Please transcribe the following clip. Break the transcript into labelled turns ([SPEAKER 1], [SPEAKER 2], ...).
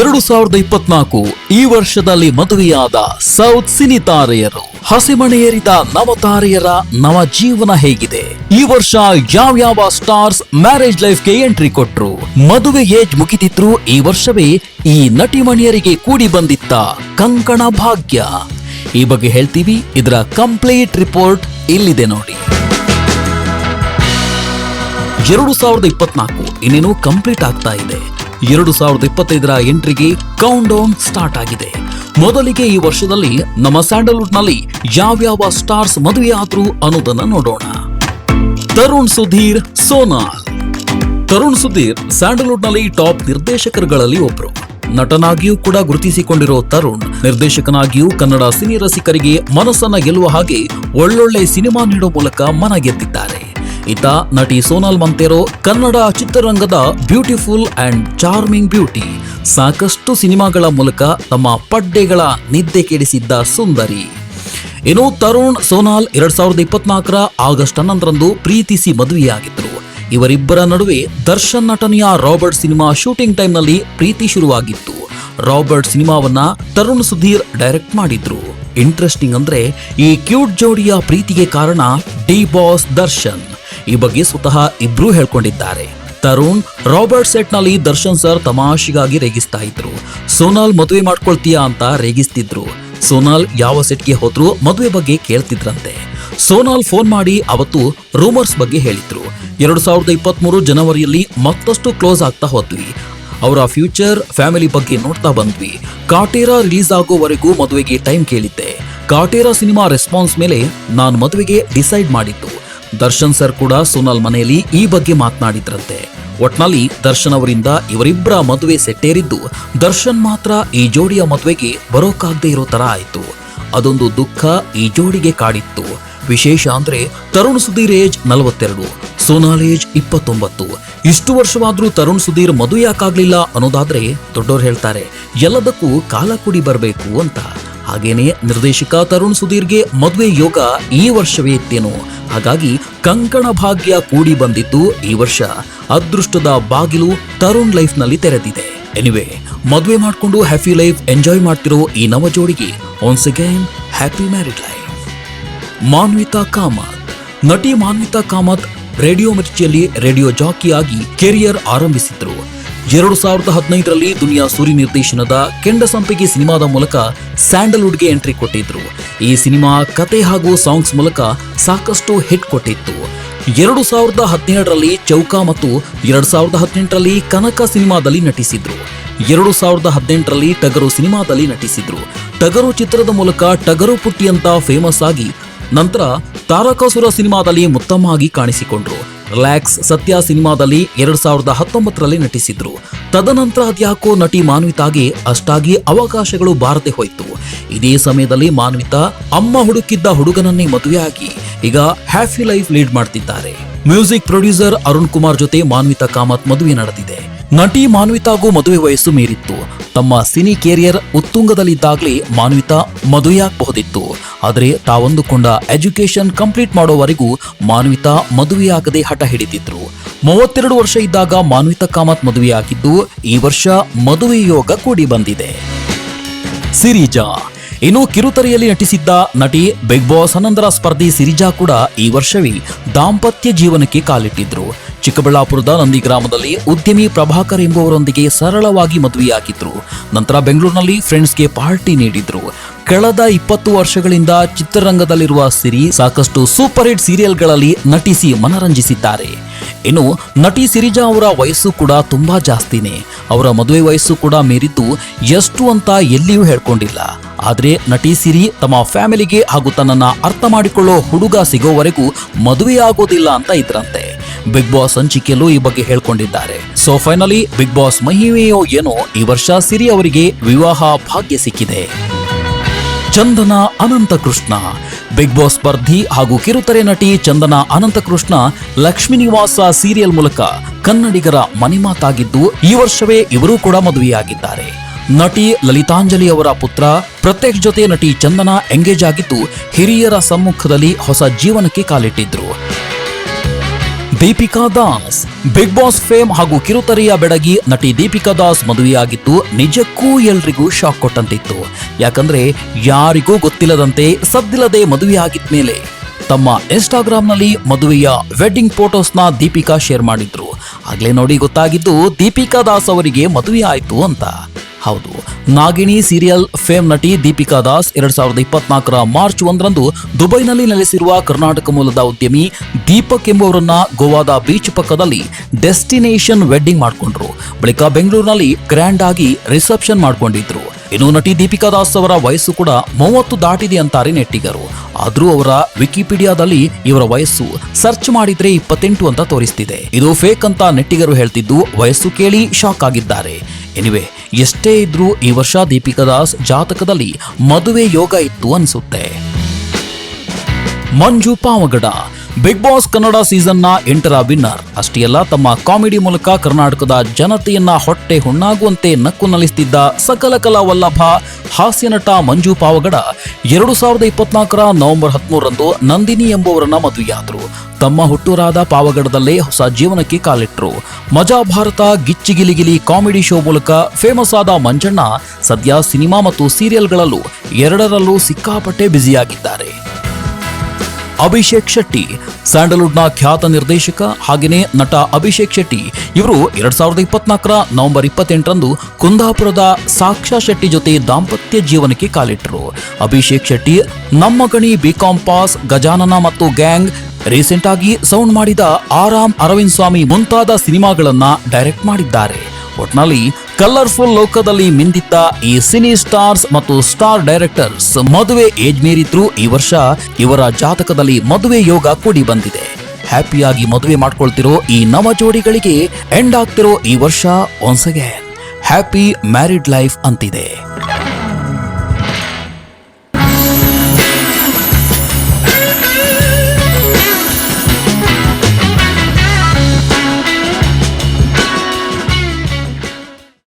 [SPEAKER 1] ಎರಡು ಸಾವಿರದ ಇಪ್ಪತ್ನಾಲ್ಕು ಈ ವರ್ಷದಲ್ಲಿ ಮದುವೆಯಾದ ಸೌತ್ ಸಿನಿ ತಾರೆಯರು. ಹಸಿಮಣೆಯೇರಿದ ನವ ತಾರೆಯರ ನವ ಜೀವನ ಹೇಗಿದೆ. ಈ ವರ್ಷ ಯಾವ್ಯಾವ ಸ್ಟಾರ್ಸ್ ಮ್ಯಾರೇಜ್ ಲೈಫ್ಗೆ ಎಂಟ್ರಿ ಕೊಟ್ರು? ಮದುವೆ ಏಜ್ ಮುಗಿದಿದ್ರು ಈ ವರ್ಷವೇ ಈ ನಟಿಮಣಿಯರಿಗೆ ಕೂಡಿ ಬಂದಿತ್ತ ಕಂಕಣ ಭಾಗ್ಯ. ಈ ಬಗ್ಗೆ ಹೇಳ್ತೀವಿ, ಇದರ ಕಂಪ್ಲೀಟ್ ರಿಪೋರ್ಟ್ ಇಲ್ಲಿದೆ ನೋಡಿ. ಎರಡು ಸಾವಿರದ ಇಪ್ಪತ್ನಾಲ್ಕು, ಇನ್ನೇನು ಕಂಪ್ಲೀಟ್ ಆಗ್ತಾ ಇದೆ. ಎರಡು ಸಾವಿರದ ಇಪ್ಪತ್ತೈದರ ಎಂಟ್ರಿಗೆ ಕೌಂಟ್ ಡೌನ್ ಸ್ಟಾರ್ಟ್ ಆಗಿದೆ. ಮೊದಲಿಗೆ ಈ ವರ್ಷದಲ್ಲಿ ನಮ್ಮ ಸ್ಯಾಂಡಲ್ವುಡ್ನಲ್ಲಿ ಯಾವ್ಯಾವ ಸ್ಟಾರ್ಸ್ ಮದುವೆಯಾದ್ರು ಅನ್ನೋದನ್ನ ನೋಡೋಣ. ತರುಣ್ ಸುಧೀರ್, ಸೋನಾಲ್. ತರುಣ್ ಸುಧೀರ್ ಸ್ಯಾಂಡಲ್ವುಡ್ನಲ್ಲಿ ಟಾಪ್ ನಿರ್ದೇಶಕರುಗಳಲ್ಲಿ ಒಬ್ರು. ನಟನಾಗಿಯೂ ಕೂಡ ಗುರುತಿಸಿಕೊಂಡಿರೋ ತರುಣ್, ನಿರ್ದೇಶಕನಾಗಿಯೂ ಕನ್ನಡ ಸಿನಿ ರಸಿಕರಿಗೆ ಮನಸ್ಸನ್ನ ಗೆಲ್ಲುವ ಹಾಗೆ ಒಳ್ಳೊಳ್ಳೆ ಸಿನಿಮಾ ನೀಡೋ ಮೂಲಕ ಮನ ಗೆದ್ದಿದ್ದಾರೆ. ಇತ ನಟಿ ಸೋನಾಲ್ ಮಂತೆರೋ ಕನ್ನಡ ಚಿತ್ರರಂಗದ ಬ್ಯೂಟಿಫುಲ್ ಅಂಡ್ ಚಾರ್ಮಿಂಗ್ ಬ್ಯೂಟಿ. ಸಾಕಷ್ಟು ಸಿನಿಮಾಗಳ ಮೂಲಕ ತಮ್ಮ ಪಡ್ಡೆಗಳ ನಿದ್ದೆ ಕೆಡಿಸಿದ್ದ ಸುಂದರಿ. ಇನ್ನು ತರುಣ್ ಸೋನಾಲ್ ಎರಡ್ ಸಾವಿರದ ಇಪ್ಪತ್ನಾಲ್ಕರ ಆಗಸ್ಟ್ ಹನ್ನೊಂದರಂದು ಪ್ರೀತಿಸಿ ಮದುವೆಯಾಗಿದ್ದರು. ಇವರಿಬ್ಬರ ನಡುವೆ ದರ್ಶನ್ ನಟನೆಯ ರಾಬರ್ಟ್ ಸಿನಿಮಾ ಶೂಟಿಂಗ್ ಟೈಮ್ನಲ್ಲಿ ಪ್ರೀತಿ ಶುರುವಾಗಿತ್ತು. ರಾಬರ್ಟ್ ಸಿನಿಮಾವನ್ನ ತರುಣ್ ಸುಧೀರ್ ಡೈರೆಕ್ಟ್ ಮಾಡಿದ್ರು. ಇಂಟ್ರೆಸ್ಟಿಂಗ್ ಅಂದ್ರೆ ಈ ಕ್ಯೂಟ್ ಜೋಡಿಯ ಪ್ರೀತಿಗೆ ಕಾರಣ ಡಿ ಬಾಸ್ ದರ್ಶನ್. ಈ ಬಗ್ಗೆ ಸ್ವತಃ ಇಬ್ರು ಹೇಳ್ಕೊಂಡಿದ್ದಾರೆ. ತರುಣ್, ರಾಬರ್ಟ್ ಸೆಟ್ನಲ್ಲಿ ದರ್ಶನ್ ಸರ್ ತಮಾಷೆಗಾಗಿ ರೇಗಿಸ್ತಾ ಇದ್ರು. ಸೋನಾಲ್ ಮದುವೆ ಮಾಡ್ಕೊಳ್ತೀಯಾ ಅಂತ ರೇಗಿಸ್ತಿದ್ರು. ಸೋನಾಲ್ ಯಾವ ಸೆಟ್ಗೆ ಹೋದ್ರು ಮದುವೆ ಬಗ್ಗೆ ಕೇಳ್ತಿದ್ರಂತೆ. ಸೋನಾಲ್ ಫೋನ್ ಮಾಡಿ ಅವತ್ತು ರೂಮರ್ಸ್ ಬಗ್ಗೆ ಹೇಳಿದ್ರು. ಎರಡು ಸಾವಿರದ ಇಪ್ಪತ್ಮೂರು ಜನವರಿಯಲ್ಲಿ ಮತ್ತಷ್ಟು ಕ್ಲೋಸ್ ಆಗ್ತಾ ಹೋದ್ವಿ. ಅವರ ಫ್ಯೂಚರ್, ಫ್ಯಾಮಿಲಿ ಬಗ್ಗೆ ನೋಡ್ತಾ ಬಂದ್ವಿ. ಕಾಟೇರಾ ರಿಲೀಸ್ ಆಗೋವರೆಗೂ ಮದುವೆಗೆ ಟೈಮ್ ಕೇಳಿದ್ದೆ. ಕಾಟೇರಾ ಸಿನಿಮಾ ರೆಸ್ಪಾನ್ಸ್ ಮೇಲೆ ನಾನು ಮದುವೆಗೆ ಡಿಸೈಡ್ ಮಾಡಿದ್ದು. ದರ್ಶನ್ ಸರ್ ಕೂಡ ಸೋನಾಲ್ ಮನೆಯಲ್ಲಿ ಈ ಬಗ್ಗೆ ಮಾತನಾಡಿದ್ರಂತೆ. ಒಟ್ನಲ್ಲಿ ದರ್ಶನ್ ಅವರಿಂದ ಇವರಿಬ್ಬರ ಮದುವೆ ಸೆಟ್ಟೇರಿದ್ದು, ದರ್ಶನ್ ಮಾತ್ರ ಈ ಜೋಡಿಯ ಮದುವೆಗೆ ಬರೋಕಾಗದೆ ಇರೋ ತರ ಆಯ್ತು. ಅದೊಂದು ದುಃಖ ಈ ಜೋಡಿಗೆ ಕಾಡಿತ್ತು. ವಿಶೇಷ ಅಂದ್ರೆ ತರುಣ್ ಸುಧೀರ್ ಏಜ್ ನಲವತ್ತೆರಡು, ಸೋನಾಲ್ ಏಜ್ ಇಪ್ಪತ್ತೊಂಬತ್ತು. ಇಷ್ಟು ವರ್ಷವಾದ್ರೂ ತರುಣ್ ಸುಧೀರ್ ಮದುವೆ ಯಾಕಾಗ್ಲಿಲ್ಲ ಅನ್ನೋದಾದ್ರೆ ದೊಡ್ಡೋರು ಹೇಳ್ತಾರೆ, ಎಲ್ಲದಕ್ಕೂ ಕಾಲ ಕೂಡಿ ಬರಬೇಕು ಅಂತ. ಹಾಗೇನೆ ನಿರ್ದೇಶಕ ತರುಣ್ ಸುಧೀರ್ಗೆ ಮದುವೆ ಯೋಗ ಈ ವರ್ಷವೇ ಇತ್ತೇನು ಹಾಗಾಗಿ ಕಂಕಣ ಭಾಗ್ಯ ಕೂಡಿ ಬಂದಿದ್ದು ಈ ವರ್ಷ. ಅದೃಷ್ಟದ ಬಾಗಿಲು ತರುಣ್ ಲೈಫ್ನಲ್ಲಿ ತೆರೆದಿದೆ. ಎನಿವೆ ಮದುವೆ ಮಾಡಿಕೊಂಡು ಹ್ಯಾಪಿ ಲೈಫ್ ಎಂಜಾಯ್ ಮಾಡ್ತಿರೋ ಈ ನವ ಜೋಡಿಗೆ once again happy married life Manvitha Kamath. ನಟಿ ಮಾನ್ವಿತಾ ಕಾಮತ್ ರೇಡಿಯೋ ಮಿರ್ಚಿಯಲ್ಲಿ ರೇಡಿಯೋ ಜಾಕಿಯಾಗಿ ಕೆರಿಯರ್ ಆರಂಭಿಸಿದ್ರು. ಎರಡು ಸಾವಿರದ ಹದಿನೈದರಲ್ಲಿ ದುನಿಯಾ ಸೂರಿ ನಿರ್ದೇಶನದ ಕೆಂಡ ಸಂಪಿಗೆ ಸಿನಿಮಾದ ಮೂಲಕ ಸ್ಯಾಂಡಲ್ವುಡ್ಗೆ ಎಂಟ್ರಿ ಕೊಟ್ಟಿದ್ರು. ಈ ಸಿನಿಮಾ ಕತೆ ಹಾಗೂ ಸಾಂಗ್ಸ್ ಮೂಲಕ ಸಾಕಷ್ಟು ಹಿಟ್ ಕೊಟ್ಟಿತ್ತು. ಎರಡು ಸಾವಿರದ ಹದಿನೇಳರಲ್ಲಿ ಚೌಕಾ ಮತ್ತು ಎರಡು ಸಾವಿರದ ಹದಿನೆಂಟರಲ್ಲಿ ಕನಕ ಸಿನಿಮಾದಲ್ಲಿ ನಟಿಸಿದ್ರು. ಎರಡು ಸಾವಿರದ ಹದಿನೆಂಟರಲ್ಲಿ ಟಗರು ಸಿನಿಮಾದಲ್ಲಿ ನಟಿಸಿದ್ರು. ಟಗರು ಚಿತ್ರದ ಮೂಲಕ ಟಗರು ಪುಟ್ಟಿ ಅಂತ ಫೇಮಸ್ ಆಗಿ ನಂತರ ತಾರಕಾಸುರ ಸಿನಿಮಾದಲ್ಲಿ ಮುತ್ತಮ್ಮ ಆಗಿ ಕಾಣಿಸಿಕೊಂಡ್ರು. ರಿಲ್ಯಾಕ್ಸ್ ಸತ್ಯ ಸಿನಿಮಾದಲ್ಲಿ ಎರಡ್ ಸಾವಿರದ ಹತ್ತೊಂಬತ್ತರಲ್ಲಿ ನಟಿಸಿದ್ರು. ತದನಂತರ ಅದ್ಯಾಕೋ ನಟಿ ಮಾನ್ವಿತಾಗೆ ಅಷ್ಟಾಗಿ ಅವಕಾಶಗಳು ಬಾರದೆ ಹೋಯಿತು. ಇದೇ ಸಮಯದಲ್ಲಿ ಮಾನ್ವಿತಾ ಅಮ್ಮ ಹುಡುಕಿದ್ದ ಹುಡುಗನನ್ನೇ ಮದುವೆಯಾಗಿ ಈಗ ಹ್ಯಾಪಿ ಲೈಫ್ ಲೀಡ್ ಮಾಡ್ತಿದ್ದಾರೆ. ಮ್ಯೂಸಿಕ್ ಪ್ರೊಡ್ಯೂಸರ್ ಅರುಣ್ ಕುಮಾರ್ ಜೊತೆ ಮಾನ್ವಿತಾ ಕಾಮತ್ ಮದುವೆ ನಡೆದಿದೆ. ನಟಿ ಮಾನ್ವಿತಾಗೂ ಮದುವೆ ವಯಸ್ಸು ಮೀರಿತ್ತು. ತಮ್ಮ ಸಿನಿ ಕೆರಿಯರ್ ಉತ್ತುಂಗದಲ್ಲಿದ್ದಾಗಲೇ ಮಾನ್ವಿತಾ ಮದುವೆಯಾಗಬಹುದಿತ್ತು ಆದರೆ ತಾವೊಂದುಕೊಂಡ ಎಜುಕೇಶನ್ ಕಂಪ್ಲೀಟ್ ಮಾಡೋವರೆಗೂ ಮಾನ್ವಿತಾ ಮದುವೆಯಾಗದೆ ಹಠ ಹಿಡಿದಿದ್ರು. ಮೂವತ್ತೆರಡು ವರ್ಷ ಇದ್ದಾಗ ಮಾನ್ವಿತಾ ಕಾಮತ್ ಮದುವೆಯಾಗಿದ್ದು ಈ ವರ್ಷ ಮದುವೆ ಯೋಗ ಕೂಡಿ ಬಂದಿದೆ. ಸಿರಿಜಾ ಇನ್ನು ಕಿರುತೆರೆಯಲ್ಲಿ ನಟಿಸಿದ್ದ ನಟಿ ಬಿಗ್ ಬಾಸ್ ಹನ್ನೊಂದರ ಸ್ಪರ್ಧಿ ಸಿರಿಜಾ ಕೂಡ ಈ ವರ್ಷವೇ ದಾಂಪತ್ಯ ಜೀವನಕ್ಕೆ ಕಾಲಿಟ್ಟಿದ್ರು. ಚಿಕ್ಕಬಳ್ಳಾಪುರದ ನಂದಿ ಗ್ರಾಮದಲ್ಲಿ ಉದ್ಯಮಿ ಪ್ರಭಾಕರ್ ಎಂಬುವರೊಂದಿಗೆ ಸರಳವಾಗಿ ಮದುವೆಯಾಗಿದ್ರು. ನಂತರ ಬೆಂಗಳೂರಿನಲ್ಲಿ ಫ್ರೆಂಡ್ಸ್ಗೆ ಪಾರ್ಟಿ ನೀಡಿದ್ರು. ಕಳೆದ ಇಪ್ಪತ್ತು ವರ್ಷಗಳಿಂದ ಚಿತ್ರರಂಗದಲ್ಲಿರುವ ಸಿರಿ ಸಾಕಷ್ಟು ಸೂಪರ್ ಹಿಟ್ ಸೀರಿಯಲ್ಗಳಲ್ಲಿ ನಟಿಸಿ ಮನರಂಜಿಸಿದ್ದಾರೆ. ಇನ್ನು ನಟಿ ಸಿರಿಜಾ ಅವರ ವಯಸ್ಸು ಕೂಡ ತುಂಬಾ ಜಾಸ್ತಿನೇ. ಅವರ ಮದುವೆ ವಯಸ್ಸು ಕೂಡ ಮೀರಿದ್ದು ಎಷ್ಟು ಅಂತ ಎಲ್ಲಿಯೂ ಹೇಳ್ಕೊಂಡಿಲ್ಲ. ಆದ್ರೆ ನಟಿ ಸಿರಿ ತಮ್ಮ ಫ್ಯಾಮಿಲಿಗೆ ಹಾಗೂ ತನ್ನನ್ನ ಅರ್ಥ ಮಾಡಿಕೊಳ್ಳೋ ಹುಡುಗ ಸಿಗೋವರೆಗೂ ಮದುವೆಯಾಗೋದಿಲ್ಲ ಅಂತ ಇದ್ರಂತೆ. ಬಿಗ್ ಬಾಸ್ ಹಂಚಿಕೆಯಲ್ಲೂ ಈ ಬಗ್ಗೆ ಹೇಳ್ಕೊಂಡಿದ್ದಾರೆ. ಸೊ ಫೈನಲಿ ಬಿಗ್ ಬಾಸ್ ಮಹಿಮೆಯೋ ಏನೋ ಈ ವರ್ಷ ಸಿರಿ ಅವರಿಗೆ ವಿವಾಹ ಭಾಗ್ಯ ಸಿಕ್ಕಿದೆ. ಚಂದನ ಅನಂತಕೃಷ್ಣ. ಬಿಗ್ ಬಾಸ್ ಸ್ಪರ್ಧಿ ಹಾಗೂ ಕಿರುತೆರೆ ನಟಿ ಚಂದನ ಅನಂತಕೃಷ್ಣ ಲಕ್ಷ್ಮೀ ನಿವಾಸ ಸೀರಿಯಲ್ ಮೂಲಕ ಕನ್ನಡಿಗರ ಮನೆಮಾತಾಗಿದ್ದು ಈ ವರ್ಷವೇ ಇವರು ಕೂಡ ಮದುವೆಯಾಗಿದ್ದಾರೆ. ನಟಿ ಲಲಿತಾಂಜಲಿ ಅವರ ಪುತ್ರ ಪ್ರತ್ಯಕ್ಷ ಜೊತೆ ನಟಿ ಚಂದನ ಎಂಗೇಜ್ ಆಗಿದ್ದು ಹಿರಿಯರ ಸಮ್ಮುಖದಲ್ಲಿ ಹೊಸ ಜೀವನಕ್ಕೆ ಕಾಲಿಟ್ಟಿದ್ರು. Deepika Das, Bigg Boss fame ಹಾಗೂ ಕಿರುತೆರೆಯ ಬೆಡಗಿ ನಟಿ ದೀಪಿಕಾ ದಾಸ್ ಮದುವೆಯಾಗಿದ್ದು ನಿಜಕ್ಕೂ ಎಲ್ರಿಗೂ ಶಾಕ್ ಕೊಟ್ಟಂತಿತ್ತು. ಯಾಕಂದ್ರೆ ಯಾರಿಗೂ ಗೊತ್ತಿಲ್ಲದಂತೆ ಸದ್ದಿಲ್ಲದೆ ಮದುವೆಯಾಗಿದ್ಮೇಲೆ ತಮ್ಮ ಇನ್ಸ್ಟಾಗ್ರಾಮ್ನಲ್ಲಿ ಮದುವೆಯ ವೆಡ್ಡಿಂಗ್ ಫೋಟೋಸ್ನ ದೀಪಿಕಾ ಶೇರ್ ಮಾಡಿದ್ರು. ಆಗ್ಲೇ ನೋಡಿ ಗೊತ್ತಾಗಿದ್ದು ದೀಪಿಕಾ ದಾಸ್ ಅವರಿಗೆ ಮದುವೆ ಆಯ್ತು ಅಂತ. ಹೌದು. ನಾಗಿಣಿ ಸೀರಿಯಲ್ ಫೇಮ್ ನಟಿ ದೀಪಿಕಾ ದಾಸ್ ಎರಡ್ ಸಾವಿರದ ಇಪ್ಪತ್ನಾಲ್ಕರ ಮಾರ್ಚ್ ಒಂದರಂದು ದುಬೈನಲ್ಲಿ ನೆಲೆಸಿರುವ ಕರ್ನಾಟಕ ಮೂಲದ ಉದ್ಯಮಿ ದೀಪಕ್ ಎಂಬುವರನ್ನ ಗೋವಾದ ಬೀಚ್ ಪಕ್ಕದಲ್ಲಿ ಡೆಸ್ಟಿನೇಷನ್ ವೆಡ್ಡಿಂಗ್ ಮಾಡಿಕೊಂಡ್ರು. ಬಳಿಕ ಬೆಂಗಳೂರಿನಲ್ಲಿ ಗ್ರ್ಯಾಂಡ್ ಆಗಿ ರಿಸೆಪ್ಷನ್ ಮಾಡಿಕೊಂಡಿದ್ರು. ಇನ್ನು ನಟಿ ದೀಪಿಕಾ ದಾಸ್ ಅವರ ವಯಸ್ಸು ಕೂಡ ಮೂವತ್ತು ದಾಟಿದೆ ಅಂತಾರೆ ನೆಟ್ಟಿಗರು. ಆದ್ರೂ ಅವರ ವಿಕಿಪೀಡಿಯಾದಲ್ಲಿ ಇವರ ವಯಸ್ಸು ಸರ್ಚ್ ಮಾಡಿದ್ರೆ ಇಪ್ಪತ್ತೆಂಟು ಅಂತ ತೋರಿಸ್ತಿದೆ. ಇದು ಫೇಕ್ ಅಂತ ನೆಟ್ಟಿಗರು ಹೇಳ್ತಿದ್ದು ವಯಸ್ಸು ಕೇಳಿ ಶಾಕ್ ಆಗಿದ್ದಾರೆ. ಎನಿವೆ ಎಷ್ಟೇ ಇದ್ರೂ ಈ ವರ್ಷ ದೀಪಿಕಾ ದಾಸ್ ಜಾತಕದಲ್ಲಿ ಮದುವೆ ಯೋಗ ಇತ್ತು ಅನ್ಸುತ್ತೆ. ಮಂಜು ಪಾವಗಡ ಬಿಗ್ ಬಾಸ್ ಕನ್ನಡ ಸೀಸನ್ನ ಎಂಟರ ವಿನ್ನರ್ ಅಷ್ಟೇ ಅಲ್ಲ ತಮ್ಮ ಕಾಮಿಡಿ ಮೂಲಕ ಕರ್ನಾಟಕದ ಜನತೆಯನ್ನ ಹೊಟ್ಟೆ ಹುಣ್ಣಾಗುವಂತೆ ನಕ್ಕು ನಲಿಸ್ತಿದ್ದ ಸಕಲ ಕಲಾ ವಲ್ಲಭ ಹಾಸ್ಯ ನಟ ಮಂಜು ಪಾವಗಡ ಎರಡು ಸಾವಿರದ ಇಪ್ಪತ್ನಾಲ್ಕರ ನವೆಂಬರ್ ಹದಿಮೂರರಂದು ನಂದಿನಿ ಎಂಬುವರನ್ನ ಮದುವೆಯಾದರು. ತಮ್ಮ ಹುಟ್ಟೂರಾದ ಪಾವಗಡದಲ್ಲೇ ಹೊಸ ಜೀವನಕ್ಕೆ ಕಾಲಿಟ್ಟರು ಮಜಾ ಭಾರತ ಗಿಚ್ಚಿಗಿಲಿಗಿಲಿ ಕಾಮಿಡಿ ಶೋ ಮೂಲಕ ಫೇಮಸ್ ಆದ ಮಂಜಣ್ಣ ಸದ್ಯ ಸಿನಿಮಾ ಮತ್ತು ಸೀರಿಯಲ್ಗಳಲ್ಲೂ ಎರಡರಲ್ಲೂ ಸಿಕ್ಕಾಪಟ್ಟೆ ಬ್ಯುಸಿಯಾಗಿದ್ದಾರೆ ಅಭಿಷೇಕ್ ಶೆಟ್ಟಿ. ಸ್ಯಾಂಡಲ್ವುಡ್ನ ಖ್ಯಾತ ನಿರ್ದೇಶಕ ಹಾಗೆಯೇ ನಟ ಅಭಿಷೇಕ್ ಶೆಟ್ಟಿ. ಇವರು ಎರಡ್ ಸಾವಿರದ ಇಪ್ಪತ್ನಾಲ್ಕರ ನವೆಂಬರ್ ಇಪ್ಪತ್ತೆಂಟರಂದು ಕುಂದಾಪುರದ ಸಾಕ್ಷಾ ಶೆಟ್ಟಿ ಜೊತೆ ದಾಂಪತ್ಯ ಜೀವನಕ್ಕೆ ಕಾಲಿಟ್ಟರು. ಅಭಿಷೇಕ್ ಶೆಟ್ಟಿ ನಮ್ಮ ಗಣಿ ಬಿಕಾಂ ಪಾಸ್ ಗಜಾನನ ಮತ್ತು ಗ್ಯಾಂಗ್ ರೀಸೆಂಟ್ ಆಗಿ ಸೌಂಡ್ ಮಾಡಿದ ಆರಾಮ್ ಅರವಿಂದ್ ಸ್ವಾಮಿ ಮುಂತಾದ ಸಿನಿಮಾಗಳನ್ನ ಡೈರೆಕ್ಟ್ ಮಾಡಿದ್ದಾರೆ. ಒಟ್ನಲ್ಲಿ ಕಲರ್ಫುಲ್ ಲೋಕದಲ್ಲಿ ಮಿಂದಿದ್ದ ಈ ಸಿನಿ ಸ್ಟಾರ್ಸ್ ಮತ್ತು ಸ್ಟಾರ್ ಡೈರೆಕ್ಟರ್ಸ್ ಮದುವೆ ಏಜ್ ಮೀರಿದ್ರು ಈ ವರ್ಷ ಇವರ ಜಾತಕದಲ್ಲಿ ಮದುವೆ ಯೋಗ ಕೂಡಿ ಬಂದಿದೆ. ಹ್ಯಾಪಿಯಾಗಿ ಮದುವೆ ಮಾಡ್ಕೊಳ್ತಿರೋ ಈ ನವ ಜೋಡಿಗಳಿಗೆ ಎಂಡ್ ಆಗ್ತಿರೋ ಈ ವರ್ಷ once again happy married life ಅಂತಿದೆ.